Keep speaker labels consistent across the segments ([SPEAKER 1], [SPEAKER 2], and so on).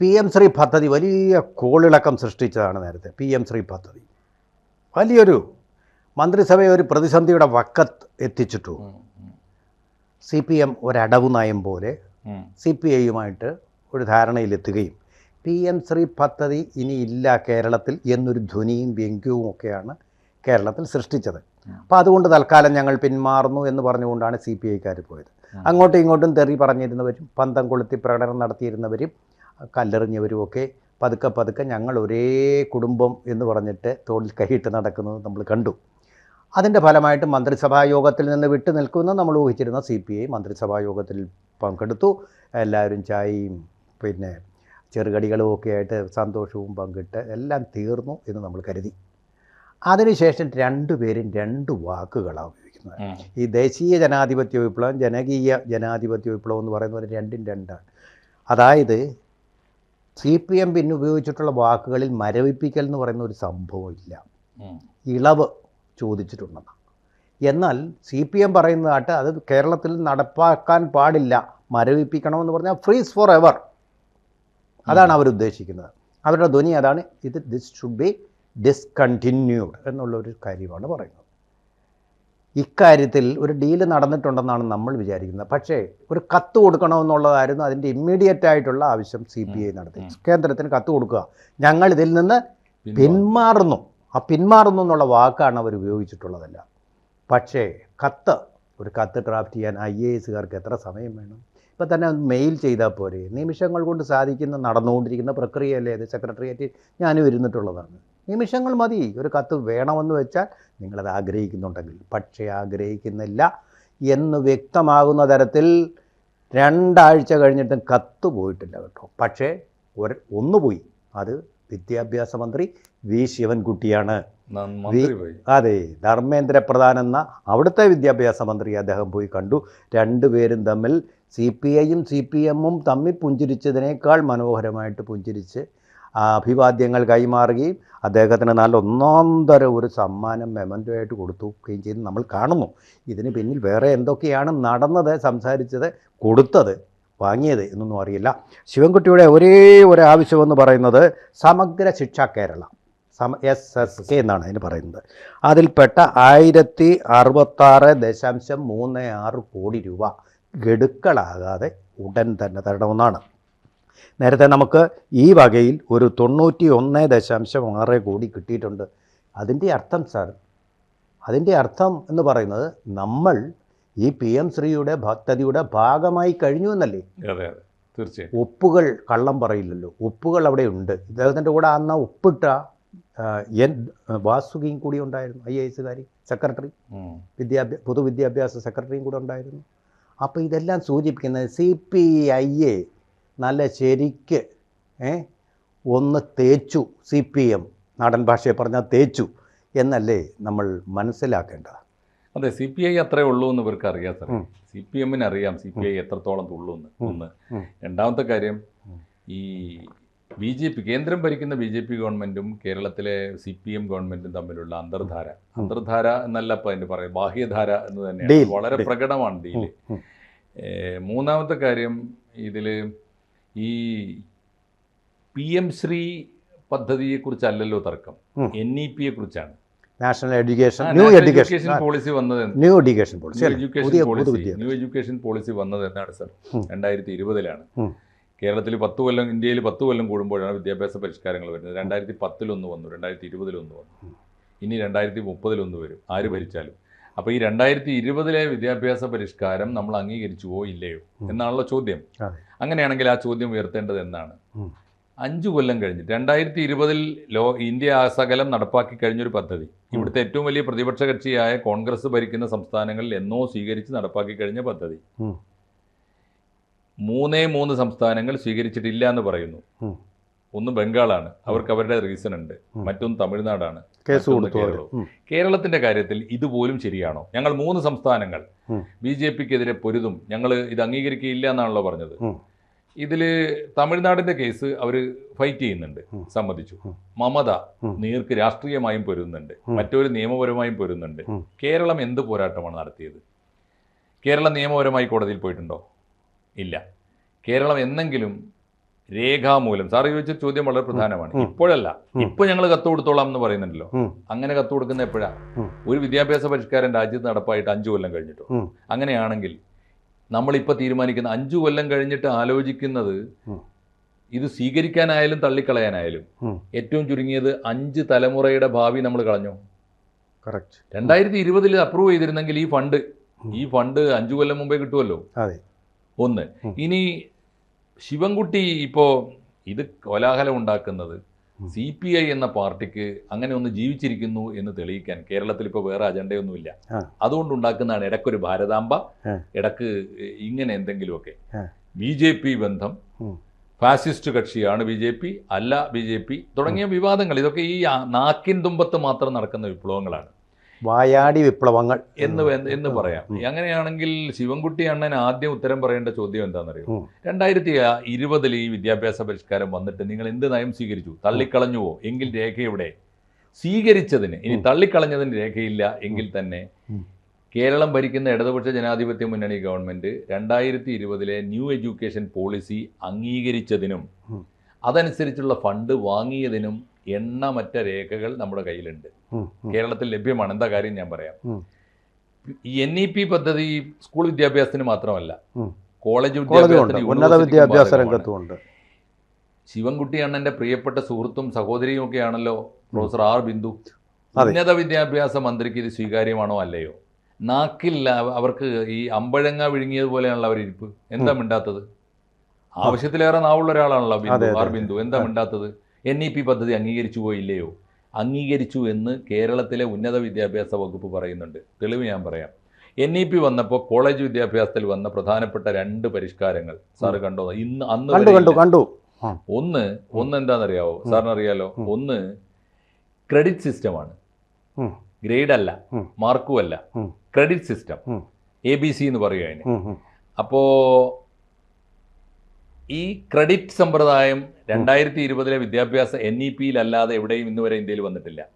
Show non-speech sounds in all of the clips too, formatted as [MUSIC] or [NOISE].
[SPEAKER 1] P M Shri പദ്ധതി വലിയ കോളിളക്കം സൃഷ്ടിച്ചതാണ് നേരത്തെ. പി എം ശ്രീ പദ്ധതി. വലിയൊരു മന്ത്രിസഭയെ ഒരു പ്രതിസന്ധിയുടെ വക്കത്ത് എത്തിച്ചിട്ടു. സി പി എം ഒരടവു നയം പോലെ സി പി ഐയുമായിട്ട് ഒരു ധാരണയിലെത്തുകയും പി എം ശ്രീ പദ്ധതി ഇനി ഇല്ല കേരളത്തിൽ എന്നൊരു ധ്വനിയും വ്യംഗ്യവും ഒക്കെയാണ് കേരളത്തിൽ സൃഷ്ടിച്ചത്. അപ്പോൾ അതുകൊണ്ട് തൽക്കാലം ഞങ്ങൾ പിന്മാറുന്നു എന്ന് പറഞ്ഞുകൊണ്ടാണ് സി പി ഐക്കാർ പോയത്. അങ്ങോട്ടും ഇങ്ങോട്ടും തെറി പറഞ്ഞിരുന്നവരും പന്തം കൊളുത്തി പ്രകടനം നടത്തിയിരുന്നവരും കല്ലെറിഞ്ഞവരും ഒക്കെ പതുക്കെ പതുക്കെ ഞങ്ങൾ ഒരേ കുടുംബം എന്ന് പറഞ്ഞിട്ട് തോളിൽ കൈയിട്ട് നടക്കുന്നത് നമ്മൾ കണ്ടു. അതിന്റെ ഫലമായിട്ട് മന്ത്രിസഭാ യോഗത്തിൽ നിന്ന് വിട്ടു നിൽക്കുമെന്ന് നമ്മൾ ഊഹിച്ചിരുന്ന സി പി ഐ മന്ത്രിസഭാ യോഗത്തിൽ പങ്കെടുത്തു. എല്ലാവരും ചായയും പിന്നെ ചെറുകടികളും ഒക്കെ ആയിട്ട് സന്തോഷവും പങ്കിട്ട് എല്ലാം തീർന്നു എന്ന് നമ്മൾ കരുതി. അതിനുശേഷം രണ്ടുപേരും രണ്ട് വാക്കുകളാണ് ഉപയോഗിക്കുന്നത്. ഈ ദേശീയ ജനാധിപത്യ വിപ്ലവം ജനകീയ ജനാധിപത്യ വിപ്ലവം എന്ന് പറയുന്നത് രണ്ടും രണ്ടാണ്. അതായത് സി പി എം പിന്നെ ഉപയോഗിച്ചിട്ടുള്ള വാക്കുകളിൽ മരവിപ്പിക്കൽ എന്ന് പറയുന്ന ഒരു സംഭവം ഇല്ല ഇളവ് ചോദിച്ചിട്ടുണ്ടെന്ന്. എന്നാൽ സി പി എം പറയുന്നതായിട്ട് അത് കേരളത്തിൽ നടപ്പാക്കാൻ പാടില്ല. മരവിപ്പിക്കണമെന്ന് പറഞ്ഞാൽ ഫ്രീസ് ഫോർ എവർ അതാണ് അവരുദ്ദേശിക്കുന്നത്. അവരുടെ ധ്വനി അതാണ് ഇത് ദിസ് ഷുഡ് ബി ഡിസ്കണ്ടിന്യൂഡ് എന്നുള്ള ഒരു കാര്യമാണ് പറയുന്നത്. ഇക്കാര്യത്തിൽ ഒരു ഡീൽ നടന്നിട്ടുണ്ടെന്നാണ് നമ്മൾ വിചാരിക്കുന്നത്. പക്ഷേ ഒരു കത്ത് കൊടുക്കണമെന്നുള്ളതായിരുന്നു അതിന്റെ ഇമ്മീഡിയറ്റ് ആയിട്ടുള്ള ആവശ്യം സി പി ഐ നടത്തി. കേന്ദ്രത്തിന് കത്ത് കൊടുക്കുക. ഞങ്ങൾ ഇതിൽ നിന്ന് പിന്മാറുന്നു. ആ പിന്മാറുന്നു എന്നുള്ള വാക്കാണ് അവർ ഉപയോഗിച്ചിട്ടുള്ളതല്ല. പക്ഷേ കത്ത് ഒരു കത്ത് ഡ്രാഫ്റ്റ് ചെയ്യാൻ ഐ എ എസുകാർക്ക് എത്ര സമയം വേണം? ഇപ്പം തന്നെ മെയിൽ ചെയ്താൽ പോരെ. നിമിഷങ്ങൾ കൊണ്ട് സാധിക്കുന്ന നടന്നുകൊണ്ടിരിക്കുന്ന പ്രക്രിയയല്ലേ അത് സെക്രട്ടേറിയറ്റിൽ ഞാനും ഇരുന്നിട്ടുള്ളതാണ്. നിമിഷങ്ങൾ മതി. ഒരു കത്ത് വേണമെന്ന് വെച്ചാൽ നിങ്ങളത് ആഗ്രഹിക്കുന്നുണ്ടെങ്കിൽ. പക്ഷേ ആഗ്രഹിക്കുന്നില്ല എന്ന് വ്യക്തമാകുന്ന തരത്തിൽ രണ്ടാഴ്ച കഴിഞ്ഞിട്ടും കത്ത് പോയിട്ടില്ല കേട്ടോ. പക്ഷേ ഒരു ഒന്ന് പോയി. അത് വിദ്യാഭ്യാസ മന്ത്രി വി. ശിവൻകുട്ടിയാണ്. അതെ ധർമ്മേന്ദ്ര പ്രധാൻ എന്ന അവിടുത്തെ വിദ്യാഭ്യാസ മന്ത്രി അദ്ദേഹം പോയി കണ്ടു. രണ്ടുപേരും തമ്മിൽ സി പി ഐയും സി പി എമ്മും തമ്മിൽ പുഞ്ചിരിച്ചതിനേക്കാൾ മനോഹരമായിട്ട് പുഞ്ചിരിച്ച് അഭിവാദ്യങ്ങൾ കൈമാറുകയും അദ്ദേഹത്തിന് നല്ല ഒന്നാന്തര ഒരു സമ്മാനം മെമന്റോയായിട്ട് കൊടുത്തുകയും ചെയ്ത് നമ്മൾ കാണുന്നു. ഇതിന് പിന്നിൽ വേറെ എന്തൊക്കെയാണ് നടന്നത് സംസാരിച്ചത് കൊടുത്തത് വാങ്ങിയത് എന്നൊന്നും അറിയില്ല. ശിവൻകുട്ടിയുടെ ഒരേ ഒരു ആവശ്യമെന്ന് പറയുന്നത് സമഗ്ര ശിക്ഷ കേരള. സമ എസ് എസ് കെ എന്നാണ് അതിന് പറയുന്നത്. അതിൽപ്പെട്ട ആയിരത്തി അറുപത്താറ് ദശാംശം മൂന്ന് ആറ് കോടി രൂപ ഗഡുക്കളാകാതെ ഉടൻ തന്നെ തരണമെന്നാണ്. നേരത്തെ നമുക്ക് ഈ വകയിൽ ഒരു തൊണ്ണൂറ്റി ഒന്ന് ദശാംശം ആറ് കോടി കിട്ടിയിട്ടുണ്ട്. അതിന്റെ അർത്ഥം സാർ അതിന്റെ അർത്ഥം എന്ന് പറയുന്നത് നമ്മൾ ഈ പി എം ശ്രീയുടെ പദ്ധതിയുടെ ഭാഗമായി കഴിഞ്ഞു എന്നല്ലേ?
[SPEAKER 2] അതെ അതെ തീർച്ചയായും
[SPEAKER 1] ഉപ്പുകൾ കള്ളം പറയില്ലല്ലോ. ഉപ്പുകൾ അവിടെ ഉണ്ട്. ഇദ്ദേഹത്തിന്റെ കൂടെ അന്ന് ഉപ്പിട്ട എൻ വാസുകിയും കൂടി ഉണ്ടായിരുന്നു ഐ എ എസുകാരി സെക്രട്ടറി. വിദ്യാഭ്യാസ പൊതുവിദ്യാഭ്യാസ സെക്രട്ടറിയും കൂടെ ഉണ്ടായിരുന്നു. അപ്പോൾ ഇതെല്ലാം സൂചിപ്പിക്കുന്നത് സി പി ഐ എ നല്ല ശരിക്ക് ഒന്ന് തേച്ചു സി പി എം നാടൻ ഭാഷയെ പറഞ്ഞാൽ തേച്ചു എന്നല്ലേ നമ്മൾ മനസ്സിലാക്കേണ്ടത്.
[SPEAKER 2] അതെ സി പി ഐ അത്രേ ഉള്ളൂ എന്ന് ഇവർക്ക് അറിയാം സാർ സി പി എമ്മിന് അറിയാം സി പി ഐ എത്രത്തോളം തുള്ളൂ
[SPEAKER 1] എന്ന്.
[SPEAKER 2] ഒന്ന്. രണ്ടാമത്തെ കാര്യം ഈ ബി ജെ പി കേന്ദ്രം ഭരിക്കുന്ന ബി ജെ പി ഗവൺമെന്റും കേരളത്തിലെ സി പി എം ഗവൺമെന്റും തമ്മിലുള്ള അന്തർധാര. അന്തർധാര എന്നല്ല ഇപ്പം അതിന്റെ പറയും ബാഹ്യധാര എന്ന് തന്നെയാണ്. വളരെ പ്രകടമാണ് ഡീൽ. മൂന്നാമത്തെ കാര്യം ഇതിൽ ഈ പി എം ശ്രീ പദ്ധതിയെക്കുറിച്ചല്ലല്ലോ തർക്കം. എൻ ഇ പിയെ കുറിച്ചാണ്
[SPEAKER 1] national education new education.
[SPEAKER 2] Policy വന്നത്
[SPEAKER 1] new education policy
[SPEAKER 2] education policy. New education policy വന്നത് എന്നാണ് സർ. രണ്ടായിരത്തി ഇരുപതിലാണ് കേരളത്തിൽ പത്ത് കൊല്ലം ഇന്ത്യയിൽ പത്ത് കൊല്ലം കൂടുമ്പോഴാണ് വിദ്യാഭ്യാസ പരിഷ്കാരങ്ങൾ വരുന്നത്. രണ്ടായിരത്തി പത്തിലൊന്ന് വന്നു രണ്ടായിരത്തി ഇരുപതിലൊന്ന് വന്നു ഇനി രണ്ടായിരത്തി മുപ്പതിലൊന്ന് വരും. ആര് ഭരിച്ചാലും. അപ്പോൾ ഈ രണ്ടായിരത്തി ഇരുപതിലെ വിദ്യാഭ്യാസ പരിഷ്കാരം നമ്മൾ അംഗീകരിച്ചുവോ ഇല്ലയോ എന്നാണല്ലോ ചോദ്യം. അങ്ങനെയാണെങ്കിൽ ആ ചോദ്യം ഉയർത്തേണ്ടത് എന്നാണ്. അഞ്ചു കൊല്ലം കഴിഞ്ഞിട്ട് രണ്ടായിരത്തി ഇരുപതിൽ ലോ ഇന്ത്യ ആസകലം നടപ്പാക്കി കഴിഞ്ഞൊരു പദ്ധതി. ഇവിടുത്തെ ഏറ്റവും വലിയ പ്രതിപക്ഷ കക്ഷിയായ കോൺഗ്രസ് ഭരിക്കുന്ന സംസ്ഥാനങ്ങളിൽ എന്നോ സ്വീകരിച്ച് നടപ്പാക്കി കഴിഞ്ഞ പദ്ധതി. മൂന്നേ മൂന്ന് സംസ്ഥാനങ്ങൾ സ്വീകരിച്ചിട്ടില്ല എന്ന് പറയുന്നു. ഒന്ന് ബംഗാളാണ്. അവർക്ക് അവരുടെ റീസൺ ഉണ്ട്. മറ്റൊന്ന് തമിഴ്നാടാണ്.
[SPEAKER 1] കേസ് കൊടുത്തു.
[SPEAKER 2] കേരളത്തിന്റെ കാര്യത്തിൽ ഇതുപോലും ശരിയാണോ? ഞങ്ങൾ മൂന്ന് സംസ്ഥാനങ്ങൾ. ബി ജെ പിക്കെതിരെ പൊരുതും. ഞങ്ങൾ ഇത് അംഗീകരിക്കുകയില്ല എന്നാണല്ലോ പറഞ്ഞത്.
[SPEAKER 1] ഇതിൽ
[SPEAKER 2] ഇതിൽ തമിഴ്നാടിന്റെ കേസ് അവർ ഫൈറ്റ് ചെയ്യുന്നുണ്ട്. സമ്മതിച്ചു. മമത നീർക്ക് രാഷ്ട്രീയമായും പൊരുന്നുണ്ട്. മറ്റൊരു നിയമപരമായും പൊരുന്നുണ്ട് കേരളം എന്ത് പോരാട്ടമാണ് നടത്തിയത്? കേരളം നിയമപരമായി കോടതിയിൽ പോയിട്ടുണ്ടോ? ഇല്ല. കേരളം എന്നെങ്കിലും രേഖാമൂലം. സാർ ചോദിച്ച ചോദ്യം വളരെ പ്രധാനമാണ്. ഇപ്പോഴല്ല. ഇപ്പൊ ഞങ്ങൾ കത്ത് കൊടുത്തോളാം എന്ന് പറയുന്നുണ്ടല്ലോ അങ്ങനെ കത്ത് കൊടുക്കുന്ന എപ്പോഴാ? ഒരു വിദ്യാഭ്യാസ പരിഷ്കാരം രാജ്യത്ത് നടപ്പായിട്ട് അഞ്ചു കൊല്ലം കഴിഞ്ഞിട്ടോ? അങ്ങനെയാണെങ്കിൽ നമ്മൾ നമ്മളിപ്പോൾ തീരുമാനിക്കുന്ന അഞ്ചു കൊല്ലം കഴിഞ്ഞിട്ട് ആലോചിക്കുന്നത് ഇത് സ്വീകരിക്കാനായാലും തള്ളിക്കളയാനായാലും ഏറ്റവും ചുരുങ്ങിയത് അഞ്ച് തലമുറയുടെ ഭാവി നമ്മൾ കളഞ്ഞു?
[SPEAKER 1] കറക്റ്റ്.
[SPEAKER 2] രണ്ടായിരത്തി ഇരുപതിൽ അപ്രൂവ് ചെയ്തിരുന്നെങ്കിൽ ഈ ഫണ്ട് ഈ ഫണ്ട് അഞ്ചു കൊല്ലം മുമ്പേ കിട്ടുമല്ലോ ഒന്ന്. ഇനി ശിവൻകുട്ടി ഇപ്പോൾ ഇത് കോലാഹലം ഉണ്ടാക്കുന്നത്. സി പി ഐ എന്ന പാർട്ടിക്ക് അങ്ങനെ ഒന്ന് ജീവിച്ചിരിക്കുന്നു എന്ന് തെളിയിക്കാൻ കേരളത്തിൽ ഇപ്പോൾ വേറെ അജണ്ടയൊന്നുമില്ല. അതുകൊണ്ട് ഉണ്ടാക്കുന്നതാണ് ഇടക്കൊരു ഭാരതാംബ ഇടയ്ക്ക് ഇങ്ങനെ എന്തെങ്കിലുമൊക്കെ. ബി ജെ പി ബന്ധം ഫാസിസ്റ്റ് കക്ഷിയാണ് ബി ജെ പി അല്ല ബി ജെ പി തുടങ്ങിയ വിവാദങ്ങൾ. ഇതൊക്കെ ഈ നാക്കിൻ തുമ്പത്ത് മാത്രം നടക്കുന്ന വിപ്ലവങ്ങളാണ്.
[SPEAKER 1] വായാടി വിപ്ലവങ്ങൾ
[SPEAKER 2] എന്ന് എന്ന് പറയാം. അങ്ങനെയാണെങ്കിൽ ശിവൻകുട്ടി അണ്ണൻ ആദ്യം ഉത്തരം പറയേണ്ട ചോദ്യം എന്താണെന്നറിയോ. രണ്ടായിരത്തി ഇരുപതിൽ ഈ വിദ്യാഭ്യാസ പരിഷ്കാരം വന്നിട്ട് നിങ്ങൾ എന്ത് നയം സ്വീകരിച്ചു? തള്ളിക്കളഞ്ഞുവോ? എങ്കിൽ രേഖ എവിടെ? സ്വീകരിച്ചതിന്. ഇനി. തള്ളിക്കളഞ്ഞതിന് രേഖയില്ല എങ്കിൽ തന്നെ കേരളം ഭരിക്കുന്ന ഇടതുപക്ഷ ജനാധിപത്യ മുന്നണി ഗവൺമെന്റ് രണ്ടായിരത്തി ഇരുപതിലെ ന്യൂ എഡ്യൂക്കേഷൻ പോളിസി അംഗീകരിച്ചതിനും അതനുസരിച്ചുള്ള ഫണ്ട് വാങ്ങിയതിനും എണ്ണമറ്റ രേഖകൾ നമ്മുടെ കയ്യിലുണ്ട്. കേരളത്തിൽ ലഭ്യമാണ്. എന്താ കാര്യം ഞാൻ പറയാം. ഈ എൻ ഇ പി പദ്ധതി സ്കൂൾ വിദ്യാഭ്യാസത്തിന് മാത്രമല്ല കോളേജ് വിദ്യാഭ്യാസത്തിന്
[SPEAKER 1] ഉന്നത വിദ്യാഭ്യാസ. രംഗത്തുമുണ്ട്.
[SPEAKER 2] ശിവൻകുട്ടി അണ്ണന്റെ പ്രിയപ്പെട്ട സുഹൃത്തും സഹോദരിയും ഒക്കെ ആണല്ലോ പ്രൊഫസർ ആർ ബിന്ദു. ഉന്നത വിദ്യാഭ്യാസ മന്ത്രിക്ക് ഇത് സ്വീകാര്യമാണോ അല്ലയോ? നാക്കില്ല അവർക്ക് ഈ അമ്പഴങ്ങ വിഴുങ്ങിയതുപോലെയാണല്ലോ അവർ ഇരിപ്പ് എന്താ മിണ്ടാത്തത്? ആവശ്യത്തിലേറെ നാവുള്ള ഒരാളാണല്ലോ ബിന്ദു ആർ ബിന്ദു. എന്താ മിണ്ടാത്തത്? എൻ ഇ പി പദ്ധതി അംഗീകരിച്ചുവോ ഇല്ലയോ അംഗീകരിച്ചു എന്ന് കേരളത്തിലെ ഉന്നത വിദ്യാഭ്യാസ വകുപ്പ് പറയുന്നുണ്ട്. തെളിവ് ഞാൻ പറയാം. എൻ ഇ പി വന്നപ്പോൾ കോളേജ് വിദ്യാഭ്യാസത്തിൽ വന്ന പ്രധാനപ്പെട്ട രണ്ട് പരിഷ്കാരങ്ങൾ. സാർ കണ്ടോ? ഇന്ന് അന്ന്
[SPEAKER 1] കണ്ടു കണ്ടു കണ്ടു.
[SPEAKER 2] ഒന്ന് ഒന്ന് എന്താണെന്നറിയാവോ? സാറിന് അറിയാലോ ഒന്ന് ക്രെഡിറ്റ് സിസ്റ്റമാണ്. ഗ്രേഡ് അല്ല
[SPEAKER 1] മാർക്കുമല്ല.
[SPEAKER 2] മാർക്കും അല്ല credit system. A B C എന്ന് പറയുക അതിന്. അപ്പോ ഈ ക്രെഡിറ്റ് സമ്പ്രദായം രണ്ടായിരത്തി ഇരുപതിലെ വിദ്യാഭ്യാസ എൻ ഇ പിയിലല്ലാതെ എവിടെയും ഇന്ന് വരെ ഇന്ത്യയിൽ വന്നിട്ടില്ല.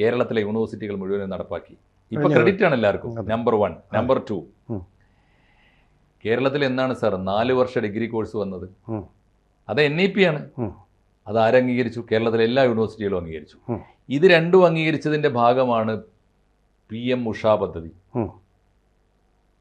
[SPEAKER 2] കേരളത്തിലെ യൂണിവേഴ്സിറ്റികൾ മുഴുവനും നടപ്പാക്കി. ഇപ്പൊ ക്രെഡിറ്റ് ആണ് എല്ലാവർക്കും. നമ്പർ വൺ നമ്പർ ടു കേരളത്തിൽ എന്താണ് സാർ? നാല് വർഷ ഡിഗ്രി കോഴ്സ് വന്നത്. അത് എൻ ഇ പി ആണ്. അത് ആരംഗീകരിച്ചു? കേരളത്തിലെ എല്ലാ യൂണിവേഴ്സിറ്റികളും അംഗീകരിച്ചു. ഇത് രണ്ടും അംഗീകരിച്ചതിന്റെ ഭാഗമാണ് പി എം ഉഷ പദ്ധതി.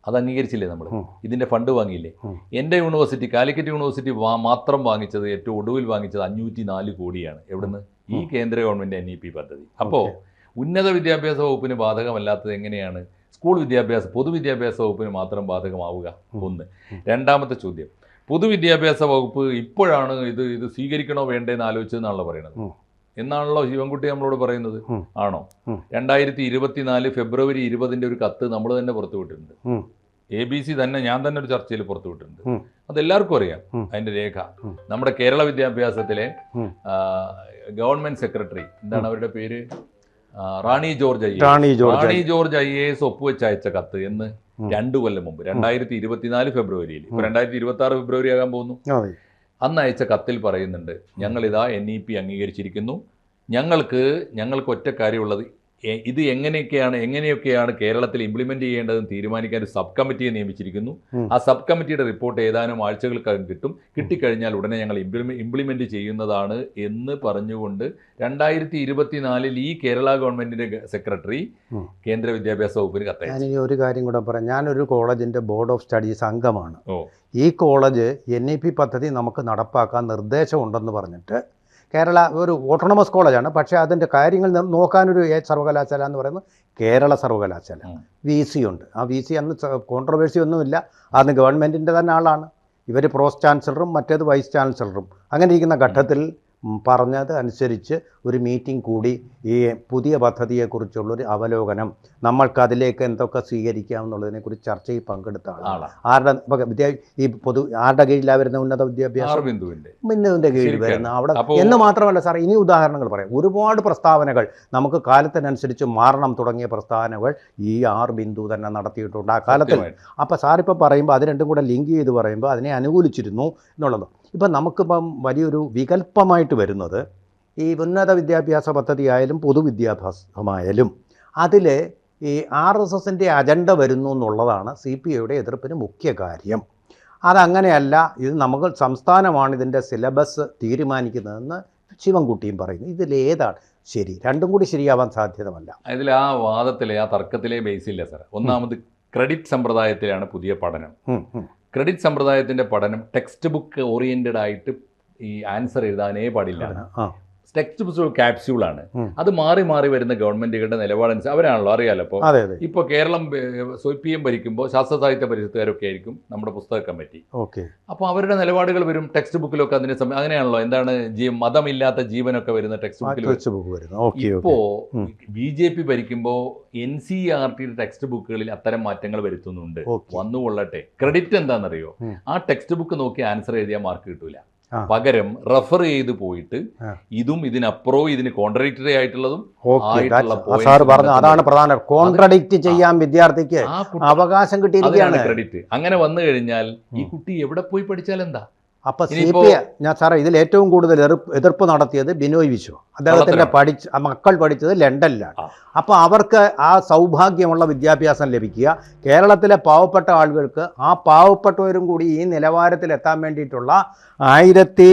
[SPEAKER 2] അത് അംഗീകരിച്ചില്ലേ നമ്മൾ ഇതിന്റെ ഫണ്ട് വാങ്ങിയില്ലേ. എന്റെ യൂണിവേഴ്സിറ്റി കാലിക്കറ്റ് യൂണിവേഴ്സിറ്റി വാ- മാത്രം വാങ്ങിച്ചത് ഏറ്റവും ഒടുവിൽ വാങ്ങിച്ചത് അഞ്ഞൂറ്റി നാല് കോടിയാണ്. എവിടുന്ന്? ഈ കേന്ദ്ര ഗവൺമെന്റ് എൻ ഇ പി പദ്ധതി. അപ്പോൾ ഉന്നത വിദ്യാഭ്യാസ വകുപ്പിന് ബാധകമല്ലാത്തത് എങ്ങനെയാണ്? സ്കൂൾ വിദ്യാഭ്യാസ പൊതുവിദ്യാഭ്യാസ വകുപ്പിന് മാത്രം ബാധകമാവുക. ഒന്ന്. രണ്ടാമത്തെ ചോദ്യം. പൊതുവിദ്യാഭ്യാസ വകുപ്പ് ഇപ്പോഴാണ് ഇത് ഇത് സ്വീകരിക്കണോ വേണ്ടേന്ന് ആലോചിച്ചതെന്നാണല്ലോ പറയുന്നത്. എന്നാണല്ലോ ശിവൻകുട്ടി നമ്മളോട് പറയുന്നത്? ആണോ. രണ്ടായിരത്തി ഇരുപത്തിനാല് ഫെബ്രുവരി ഇരുപതിന്റെ ഒരു കത്ത് നമ്മൾ തന്നെ പുറത്തുവിട്ടിട്ടുണ്ട്. എ ബി സി തന്നെ ഞാൻ തന്നെ ഒരു ചർച്ചയിൽ പുറത്തുവിട്ടിട്ടുണ്ട്. അതെല്ലാവർക്കും അറിയാം അതിന്റെ രേഖ. നമ്മുടെ കേരള വിദ്യാഭ്യാസത്തിലെ ഗവൺമെന്റ് സെക്രട്ടറി എന്താണ് അവരുടെ പേര്? Rani George I
[SPEAKER 1] Rani George
[SPEAKER 2] I A S. ഒപ്പുവെച്ച് അയച്ച കത്ത് എന്ന്. രണ്ടു കൊല്ലം മുമ്പ് രണ്ടായിരത്തി ഇരുപത്തിനാല് ഫെബ്രുവരിയിൽ. ഇപ്പൊ. രണ്ടായിരത്തി ഇരുപത്തി ആറ് ഫെബ്രുവരി ആകാൻ പോകുന്നു അന്ന് അയച്ച കത്തിൽ പറയുന്നുണ്ട് ഞങ്ങളിതാ എൻ ഇ പി അംഗീകരിച്ചിരിക്കുന്നു. ഞങ്ങൾക്ക് ഞങ്ങൾക്ക് ഒറ്റ കാര്യമുള്ളത് എ- ഇത് എങ്ങനെയൊക്കെയാണ് എങ്ങനെയൊക്കെയാണ് കേരളത്തിൽ ഇംപ്ലിമെന്റ് ചെയ്യേണ്ടതെന്ന് തീരുമാനിക്കാൻ ഒരു സബ് കമ്മിറ്റിയെ നിയമിച്ചിരിക്കുന്നു. ആ സബ് കമ്മിറ്റിയുടെ റിപ്പോർട്ട് ഏതാനും ആഴ്ചകൾക്കകം കിട്ടും. കിട്ടിക്കഴിഞ്ഞാൽ ഉടനെ ഞങ്ങൾ ഇംപ്ലിമെന്റ് ചെയ്യുന്നതാണ് എന്ന് പറഞ്ഞുകൊണ്ട് രണ്ടായിരത്തി ഇരുപത്തിനാലിൽ ഈ കേരള ഗവൺമെന്റിന്റെ സെക്രട്ടറി കേന്ദ്ര വിദ്യാഭ്യാസ വകുപ്പിന് കത്തയച്ചു.
[SPEAKER 1] ഒരു കാര്യം കൂടെ പറയാം. ഞാനൊരു കോളേജിന്റെ ബോർഡ് ഓഫ് സ്റ്റഡീസ് അംഗമാണ്. ഈ കോളേജ് എൻ ഇ പി പദ്ധതി നമുക്ക് നടപ്പാക്കാൻ നിർദ്ദേശമുണ്ടെന്ന് പറഞ്ഞിട്ട് കേരള ഒരു ഓട്ടോണമസ് കോളേജാണ് പക്ഷേ അതിന്റെ കാര്യങ്ങൾ നോക്കാനൊരു ഏ- സർവകലാശാല എന്ന് പറയുന്നത് കേരള സർവകലാശാല. വി സി ഉണ്ട്. ആ വി സി അന്ന് കോൺട്രവേഴ്സി ഒന്നുമില്ല. അന്ന് ഗവൺമെന്റിന്റെ തന്നെ ആളാണ്. ഇവർ പ്രോസ് ചാൻസലറും മറ്റേത് വൈസ് ചാൻസലറും അങ്ങനെ ഇരിക്കുന്ന ഘട്ടത്തിൽ പറഞ്ഞത് അനുസരിച്ച് ഒരു മീറ്റിംഗ് കൂടി ഈ പുതിയ പദ്ധതിയെക്കുറിച്ചുള്ളൊരു അവലോകനം നമ്മൾക്ക് അതിലേക്ക് എന്തൊക്കെ സ്വീകരിക്കാം എന്നുള്ളതിനെക്കുറിച്ച് ചർച്ചയിൽ പങ്കെടുത്ത ആളാണ് ആരുടെ ഈ പൊതു ആരുടെ കീഴിലാണ് വരുന്ന ഉന്നത വിദ്യാഭ്യാസം?
[SPEAKER 2] ബിന്ദുവിന്റെ
[SPEAKER 1] മിന്നുവിന്റെ കീഴിൽ വരുന്ന അവിടെ എന്ന് മാത്രമല്ല സാർ ഇനി ഉദാഹരണങ്ങൾ പറയാം. ഒരുപാട് പ്രസ്താവനകൾ നമുക്ക് കാലത്തിനനുസരിച്ച് മാറണം തുടങ്ങിയ പ്രസ്താവനകൾ ഈ ആർ ബിന്ദു തന്നെ നടത്തിയിട്ടുണ്ട് ആ കാലത്തിൽ. അപ്പോൾ സാറിപ്പോൾ പറയുമ്പോൾ അത് രണ്ടും കൂടെ ലിങ്ക് ചെയ്ത് പറയുമ്പോൾ അതിനെ അനുകൂലിച്ചിരുന്നു എന്നുള്ളത്. ഇപ്പം നമുക്കിപ്പം വലിയൊരു വികല്പമായിട്ട് വരുന്നത് ഈ ഉന്നത വിദ്യാഭ്യാസ പദ്ധതിയായാലും പൊതുവിദ്യാഭ്യാസമായാലും അതിൽ ഈ ആർ എസ് എസിന്റെ അജണ്ട വരുന്നു എന്നുള്ളതാണ് സി പി ഐയുടെ എതിർപ്പിന് മുഖ്യ കാര്യം. അതങ്ങനെയല്ല ഇത് നമുക്ക് സംസ്ഥാനമാണ് ഇതിന്റെ സിലബസ് തീരുമാനിക്കുന്നതെന്ന് ശിവൻകുട്ടിയും പറയുന്നു. ഇതിലേതാണ് ശരി രണ്ടും കൂടി ശരിയാവാൻ സാധ്യതമല്ല.
[SPEAKER 2] അതിൽ ആ വാദത്തിലെ ആ തർക്കത്തിലെ ബേസില്ല സാർ ഒന്നാമത് ക്രെഡിറ്റ് സമ്പ്രദായത്തിലാണ് പുതിയ പഠനം. ക്രെഡിറ്റ് സമ്പ്രദായത്തിന്റെ പഠനം ടെക്സ്റ്റ് ബുക്ക് ഓറിയന്റഡ് ആയിട്ട് ഈ ആൻസർ എഴുതാനേ പാടില്ല. ടെക്സ്റ്റ് ബുക്ക് ക്യാപ്സ്യൂളാണ്
[SPEAKER 1] ആണ്
[SPEAKER 2] അത് മാറി മാറി വരുന്ന ഗവൺമെന്റുകളുടെ നിലപാടനുസരിച്ച് അവരാണല്ലോ അറിയാലോ ഇപ്പോൾ കേരളം സി പി എം ഭരിക്കുമ്പോൾ ശാസ്ത്ര സാഹിത്യ പരിഷത്തുകാരൊക്കെ ആയിരിക്കും നമ്മുടെ പുസ്തക കമ്മിറ്റി.
[SPEAKER 1] ഓക്കെ.
[SPEAKER 2] അപ്പോൾ അവരുടെ നിലപാടുകൾ വരും ടെക്സ്റ്റ് ബുക്കിലൊക്കെ അതിന് സമയം അങ്ങനെയാണല്ലോ എന്താണ് ജീ മതമില്ലാത്ത ജീവനൊക്കെ വരുന്ന ടെക്സ്റ്റ് ബുക്കിൽ
[SPEAKER 1] ഇപ്പോൾ
[SPEAKER 2] ഇപ്പോ ബി ജെ പി ഭരിക്കുമ്പോൾ എൻ സി ആർ ടിയുടെ ടെക്സ്റ്റ് ബുക്കുകളിൽ അത്തരം മാറ്റങ്ങൾ വരുത്തുന്നുണ്ട്. വന്നുകൊള്ളട്ടെ. ക്രെഡിറ്റ് എന്താണെന്നറിയോ. ആ ടെക്സ്റ്റ് ബുക്ക് നോക്കി ആൻസർ എഴുതിയാൽ മാർക്ക് കിട്ടൂല. പകരം റെഫർ ചെയ്ത് പോയിട്ട്. ഇതും ഇതിനപ്പുറവും ഇതിന് കോൺട്രഡിക്ടറി ആയിട്ടുള്ളതും
[SPEAKER 1] സാർ പറഞ്ഞു അതാണ് പ്രധാനം. കോൺട്രഡിക്ട് ചെയ്യാൻ വിദ്യാർത്ഥിക്ക് അവകാശം കിട്ടിയിരിക്കുകയാണ്.
[SPEAKER 2] ക്രെഡിറ്റ് അങ്ങനെ വന്നു കഴിഞ്ഞാൽ ഈ കുട്ടി എവിടെ പോയി പഠിച്ചാൽ എന്താ?
[SPEAKER 1] അപ്പൊ സി പി ഞാൻ സാറേ ഇതിൽ ഏറ്റവും കൂടുതൽ എതിർപ്പ് നടത്തിയത് ബിനോയ് വിശ്വ. അദ്ദേഹത്തിന്റെ. പഠിച്ച മക്കൾ പഠിച്ചത് ലണ്ടനിലാണ്.
[SPEAKER 2] അപ്പൊ
[SPEAKER 1] അപ്പോൾ അവർക്ക് ആ സൗഭാഗ്യമുള്ള വിദ്യാഭ്യാസം ലഭിക്കുക. കേരളത്തിലെ പാവപ്പെട്ട ആളുകൾക്ക് ആ പാവപ്പെട്ടവരും കൂടി ഈ നിലവാരത്തിൽ എത്താൻ വേണ്ടിയിട്ടുള്ള ആയിരത്തി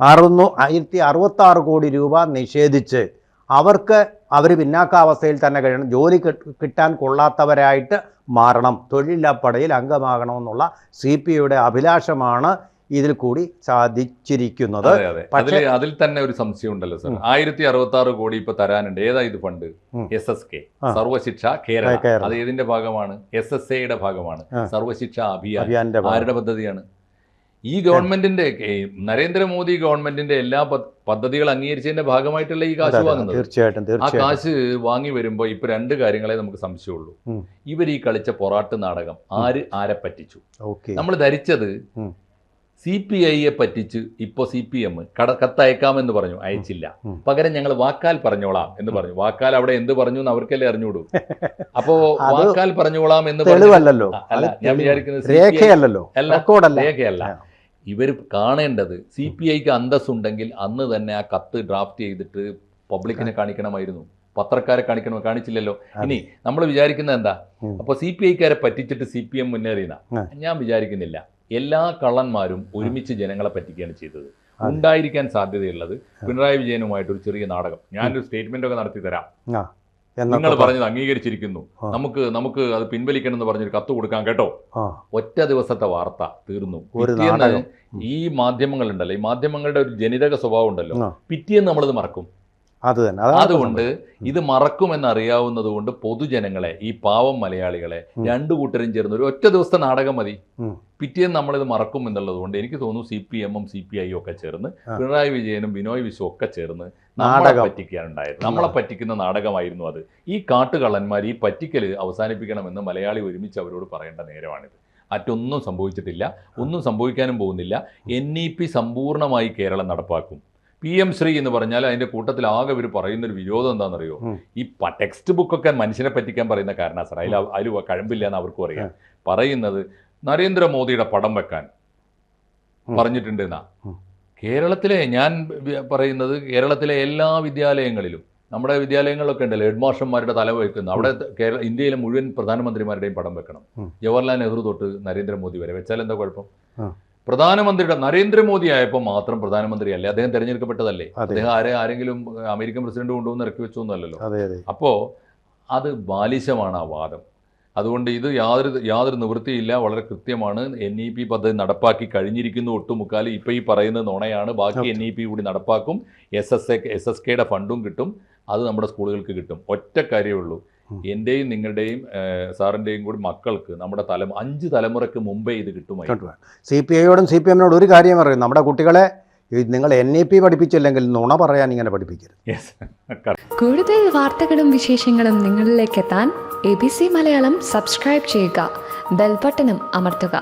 [SPEAKER 1] അറുന്നൂ ആയിരത്തി അറുപത്താറ് കോടി രൂപ നിഷേധിച്ച് അവർക്ക് അവർ പിന്നാക്കാവസ്ഥയിൽ തന്നെ കഴിയണം. ജോലി കിട്ടാൻ കൊള്ളാത്തവരായിട്ട് മാറണം. തൊഴിലില്ലാപ്പടയിൽ അംഗമാകണമെന്നുള്ള സി പി ഐയുടെ അഭിലാഷമാണ് ഇതിൽ കൂടി സാധിച്ചിരിക്കുന്നത്.
[SPEAKER 2] അതെ അതെ. അതിൽ അതിൽ തന്നെ ഒരു സംശയം ഉണ്ടല്ലോ സർ. ആയിരത്തി അറുപത്തി ആറ് കോടി ഇപ്പൊ തരാനുണ്ട്. ഏതാ ഇത് fund. S S K. Sarvashiksha Kerala. അത് ഏതിന്റെ ഭാഗമാണ്? എസ് എസ് എയുടെ ഭാഗമാണ്. സർവശിക്ഷ അഭിയാൻ. ആരുടെ പദ്ധതിയാണ്? ഈ ഗവൺമെന്റിന്റെ നരേന്ദ്രമോദി ഗവൺമെന്റിന്റെ എല്ലാ പദ്ധതികൾ അംഗീകരിച്ചതിന്റെ ഭാഗമായിട്ടുള്ള ഈ കാശ് വാങ്ങുന്നത്?
[SPEAKER 1] തീർച്ചയായിട്ടും
[SPEAKER 2] ആ കാശ് വാങ്ങി വരുമ്പോൾ ഇപ്പൊ രണ്ട് കാര്യങ്ങളെ നമുക്ക് സംശയമുള്ളൂ. ഇവർ ഈ കളിച്ച പൊറാട്ട് നാടകം ആര് ആരെ പറ്റിച്ചു? നമ്മൾ ധരിച്ചത്. സി പി ഐയെ പറ്റിച്ച് ഇപ്പൊ സി പി എം കട കത്തയക്കാമെന്ന് പറഞ്ഞു. അയച്ചില്ല. പകരം ഞങ്ങൾ വാക്കാൽ പറഞ്ഞോളാം എന്ന് പറഞ്ഞു. വാക്കാൽ അവിടെ എന്ത് പറഞ്ഞു എന്ന് അവർക്കല്ലേ അറിഞ്ഞൂടൂ. [LAUGHS] അപ്പോ വാക്കാൽ പറഞ്ഞോളാം എന്ന് പറഞ്ഞല്ലോ
[SPEAKER 1] തെളിവല്ലല്ലോ.
[SPEAKER 2] അല്ല ഞാൻ. വിചാരിക്കുന്നത്
[SPEAKER 1] രേഖയല്ലല്ലോ.
[SPEAKER 2] അല്ല, രേഖയല്ല. ഇവർ കാണേണ്ടത് സി പി ഐക്ക് അന്തസ്സുണ്ടെങ്കിൽ അന്ന് തന്നെ ആ കത്ത് ഡ്രാഫ്റ്റ് ചെയ്തിട്ട് പബ്ലിക്കിനെ കാണിക്കണമായിരുന്നു. പത്രക്കാരെ കാണിക്കണം കാണിച്ചില്ലല്ലോ. ഇനി നമ്മൾ വിചാരിക്കുന്നത് എന്താ. അപ്പൊ സി പി ഐക്കാരെ പറ്റിച്ചിട്ട് സി പി എം
[SPEAKER 1] മുന്നേറിയതാ
[SPEAKER 2] ഞാൻ വിചാരിക്കുന്നില്ല. എല്ലാ കള്ളന്മാരും ഒരുമിച്ച് ജനങ്ങളെ പറ്റിക്കുകയാണ് ചെയ്തത്. ഉണ്ടായിരിക്കാൻ സാധ്യതയുള്ളത് പിണറായി വിജയനുമായിട്ട് ഒരു ചെറിയ നാടകം. ഞാനൊരു സ്റ്റേറ്റ്മെന്റ് ഒക്കെ നടത്തി തരാം. നിങ്ങൾ പറഞ്ഞത് അംഗീകരിച്ചിരിക്കുന്നു. നമുക്ക് നമുക്ക് അത് പിൻവലിക്കണം എന്ന് പറഞ്ഞൊരു കത്ത് കൊടുക്കാം കേട്ടോ. ഒറ്റ ദിവസത്തെ വാർത്ത തീർന്നു. ഈ മാധ്യമങ്ങളുണ്ടല്ലോ. ഈ മാധ്യമങ്ങളുടെ ഒരു ജനിതക സ്വഭാവം ഉണ്ടല്ലോ.
[SPEAKER 1] പിറ്റിയെന്ന്
[SPEAKER 2] പിറ്റേന്ന് നമ്മളത് മറക്കും.
[SPEAKER 1] അത് തന്നെ.
[SPEAKER 2] അതുകൊണ്ട് ഇത് മറക്കുമെന്ന് അറിയാവുന്നത് കൊണ്ട് പൊതുജനങ്ങളെ ഈ പാവം മലയാളികളെ രണ്ടു കൂട്ടരും ചേർന്ന് ഒരു ഒറ്റ ദിവസത്തെ നാടകം മതി. പിറ്റേന്ന് നമ്മളിത് മറക്കും എന്നുള്ളത് കൊണ്ട് എനിക്ക് തോന്നുന്നു സി പി എമ്മും സി പി ഐയും ഒക്കെ ചേർന്ന്. പിണറായി വിജയനും ബിനോയ് വിശ്വം ഒക്കെ ചേർന്ന് നമ്മളെ
[SPEAKER 1] നാടകം.
[SPEAKER 2] പറ്റിക്കാനുണ്ടായത് നമ്മളെ പറ്റിക്കുന്ന നാടകമായിരുന്നു അത്. ഈ കാട്ടുകള്ളന്മാർ ഈ പറ്റിക്കൽ അവസാനിപ്പിക്കണമെന്ന് മലയാളി ഒരുമിച്ച് അവരോട് പറയേണ്ട നേരമാണിത്. മറ്റൊന്നും സംഭവിച്ചിട്ടില്ല. ഒന്നും സംഭവിക്കാനും പോകുന്നില്ല. എൻ ഇ പി സമ്പൂർണമായി കേരളം നടപ്പാക്കും. പി എം ശ്രീ എന്ന് പറഞ്ഞാൽ അതിന്റെ കൂട്ടത്തിൽ ആകെ ഇവർ പറയുന്ന ഒരു വിരോധം എന്താണെന്നറിയോ? ഈ ടെക്സ്റ്റ് ബുക്കൊക്കെ മനുഷ്യനെ പറ്റിക്കാൻ പറയുന്ന കാരണം സാർ. അതിൽ അതിൽ കഴമ്പില്ല എന്ന് അവർക്കും അറിയാം. പറയുന്നത് നരേന്ദ്രമോദിയുടെ പടം വെക്കാൻ പറഞ്ഞിട്ടുണ്ട് എന്നാ. കേരളത്തിലെ ഞാൻ പറയുന്നത് കേരളത്തിലെ എല്ലാ വിദ്യാലയങ്ങളിലും നമ്മുടെ വിദ്യാലയങ്ങളിലൊക്കെ ഉണ്ടല്ലോ ഹെഡ് മാസ്റ്റർമാരുടെ തല വെക്കുന്നു അവിടെ കേരള ഇന്ത്യയിലെ മുഴുവൻ പ്രധാനമന്ത്രിമാരുടെയും പടം വെക്കണം. ജവഹർലാൽ നെഹ്റു തൊട്ട് നരേന്ദ്രമോദി വരെ. വെച്ചാൽ എന്താ കുഴപ്പം. പ്രധാനമന്ത്രിയുടെ നരേന്ദ്രമോദി ആയപ്പോൾ മാത്രം പ്രധാനമന്ത്രി പ്രധാനമന്ത്രിയല്ലേ? അദ്ദേഹം തെരഞ്ഞെടുക്കപ്പെട്ടതല്ലേ? അദ്ദേഹം ആരെ ആരെങ്കിലും അമേരിക്കൻ പ്രസിഡന്റ് കൊണ്ടുവന്ന് ഇറക്കി വെച്ചൊന്നുമല്ലല്ലോ അപ്പോൾ അത് ബാലിശമാണ് ആ വാദം. അതുകൊണ്ട് ഇത് യാതൊരു യാതൊരു നിവൃത്തിയില്ല വളരെ കൃത്യമാണ്. എൻ ഇ പി പദ്ധതി നടപ്പാക്കി കഴിഞ്ഞിരിക്കുന്നു ഒട്ടുമുക്കാൽ ഇപ്പോൾ ഈ പറയുന്ന നുണയാണ്. ബാക്കി എൻ ഇ പി കൂടി നടപ്പാക്കും. S S A S S കെയുടെ ഫണ്ടും കിട്ടും. അത് നമ്മുടെ സ്കൂളുകൾക്ക് കിട്ടും. ഒറ്റ കാര്യമേ ഉള്ളൂ. എന്റെയും നിങ്ങളുടെയും സാറിന്റെയും സാറിന്റെയും കൂടി മക്കൾക്ക് നമ്മുടെ തലം അഞ്ച് തലമുറയ്ക്ക് മുമ്പേ ഇത് കിട്ടുമായിരുന്നു
[SPEAKER 1] സി പി ഐയോടും സി പി എമ്മിനോടും ഒരു കാര്യം പറയും നമ്മുടെ കുട്ടികളെ നിങ്ങൾ എൻ ഇ പി പഠിപ്പിച്ചില്ലെങ്കിൽ നുണ പറയാൻ ഇങ്ങനെ പഠിപ്പിക്കരുത്.
[SPEAKER 2] യെസ്
[SPEAKER 3] കൂടുതൽ വാർത്തകളും വിശേഷങ്ങളും നിങ്ങളിലേക്ക് എത്താൻ A B C Malayalam subscribe ചെയ്യുക. ബെൽബട്ടനും അമർത്തുക.